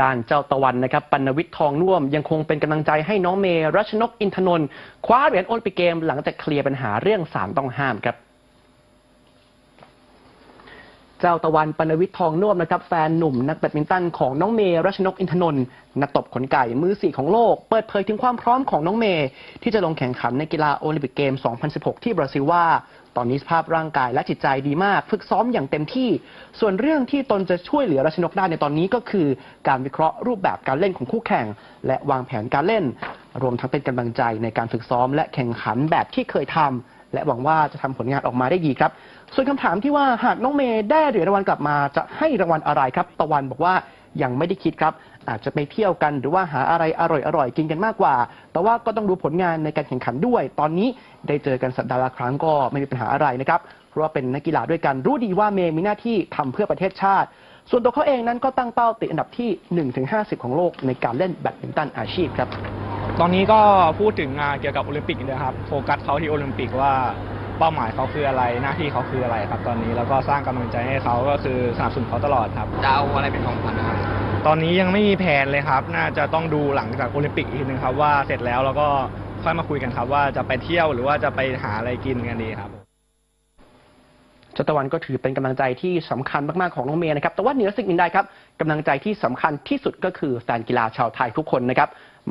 ด้านเจ้าตะวันนะครับปัณวิทย์ทองน่วม ยังคงเป็นกำลังใจให้น้องเมย์รัชนกอินทนนท์คว้าเหรียญโอลิมปิกเกมหลังจากเคลียร์ปัญหาเรื่องสารต้องห้ามครับ เจ้าตะวันปัณวิทย์ทองน่วมนะครับแฟนหนุ่มนักแบดมินตันของน้องเมย์รัชนกอินทนนท์นักตบขนไก่มือสี่ของโลก เปิดเผยถึงความพร้อมของน้องเมย์ที่จะลงแข่งขันในกีฬาโอลิมปิกเกม 2016 ที่บราซิลว่า ตอนนี้สภาพร่างกายและจิตใจดีมาก ฝึกซ้อมอย่างเต็มที่ ส่วนเรื่องที่ตนจะช่วยเหลือรัชนกได้ในตอนนี้ก็คือ การวิเคราะห์รูปแบบการเล่นของคู่แข่ง และวางแผนการเล่น รวมทั้งเป็นกำลังใจในการฝึกซ้อม และแข่งขันแบบที่เคยทำ และหวังว่าจะทำผลงานออกมาได้ดีครับ ส่วนคำถามที่ว่าหากน้องเมย์ได้เหรียญรางวัลกลับมาจะให้รางวัลอะไรครับ ตะวันบอกว่ายังไม่ได้คิดครับ อาจจะไปเที่ยวกันหรือว่าหาอะไรอร่อยๆกินกันมากกว่า แต่ว่าก็ต้องดูผลงานในการแข่งขันด้วย ตอนนี้ได้เจอกันสัปดาห์ละครั้งก็ไม่มีปัญหาอะไรนะครับ เพราะว่าเป็นนักกีฬาด้วยกันรู้ดีว่าเมย์มีหน้าที่ทำเพื่อประเทศชาติ ส่วนตัวเขาเองนั้นก็ตั้งเป้าติดอันดับที่ 1-50 ของโลกในการเล่นแบดมินตันอาชีพครับ ตอนนี้ก็พูดถึงงานเกี่ยวกับโอลิมปิกนะครับโฟกัสเขาที่โอลิมปิกว่าเป้าหมายเขาคืออะไรหน้าที่เขาคืออะไรครับ ตอนนี้แล้วก็สร้างกำลังใจให้เขาก็คือสนับสนุนเขาตลอดครับจะเอาอะไรเป็นของขวัญนะครับตอนนี้ยังไม่มีแผนเลยครับ น่าจะต้องดูหลังจากโอลิมปิกอีกทีนึงครับว่าเสร็จแล้วแล้วก็ค่อยมาคุยกันครับ ว่าจะไปเที่ยวหรือว่าจะไปหาอะไรกินกันดีครับเจ้าตะวันก็ถือเป็นกำลังใจที่สำคัญมาก ๆ ของน้องเมย์นะครับ แต่ว่าเหนือสิ่งอื่นใดครับกำลังใจที่สำคัญที่สุดก็คือแฟนกีฬาชาวไทยทุกคนนะครับ